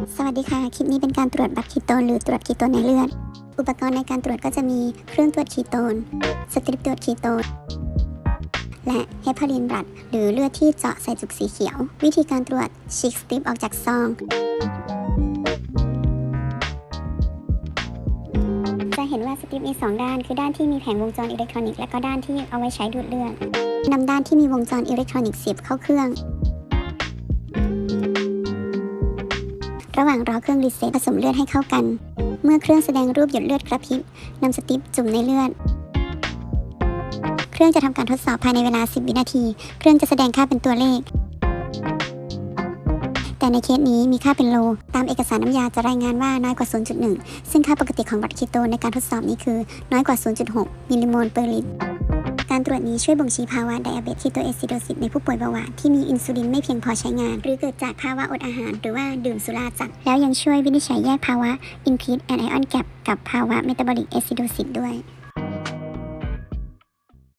สวัสดีค่ะ คลิปนี้เป็นการตรวจบัตรคีโตนหรือตรวจคีโตนในเลือด อุปกรณ์ในการตรวจก็จะมีเครื่องตรวจคีโตน สตริปตรวจคีโตน และเฮปารินบลัดหรือเลือดที่เจาะใส่จุกสีเขียว วิธีการตรวจฉีกสตริปออกจากซอง จะเห็นว่าสตริปมีสองด้าน คือด้านที่มีแผงวงจรอิเล็กทรอนิกส์และก็ด้านที่เอาไว้ใช้ดูดเลือดนำด้านที่มีวงจรอิเล็กทรอนิกส์เสียบเข้าเครื่อง ระหว่างรอเครื่องรีเซ็ตผสมเลือดให้เข้ากัน เมื่อเครื่องแสดงรูปหยดเลือดกระพริบนำสติปจุ่มในเลือด เครื่องจะทำการทดสอบภายในเวลา 10 วินาที เครื่องจะแสดงค่าเป็นตัวเลข แต่ในเคสนี้มีค่าเป็นโล ตามเอกสารน้ำยาจะรายงานว่าน้อยกว่า 0.1 ซึ่งค่าปกติของบัตรคีโตในการทดสอบนี้คือ น้อยกว่า 0.6 มิลลิโมลเปอร์ลิตร การตรวจนี้ช่วยบ่งชี้ภาวะไดอะเบติโตเอซิโดซิสในผู้ป่วยเบาหวานที่มีอินซูลินไม่เพียงพอใช้งาน หรือเกิดจากภาวะอดอาหาร หรือว่าดื่มสุราจัด แล้วยังช่วยวินิจฉัยแยกภาวะ increased anion gap กับภาวะ metabolic acidosis ด้วย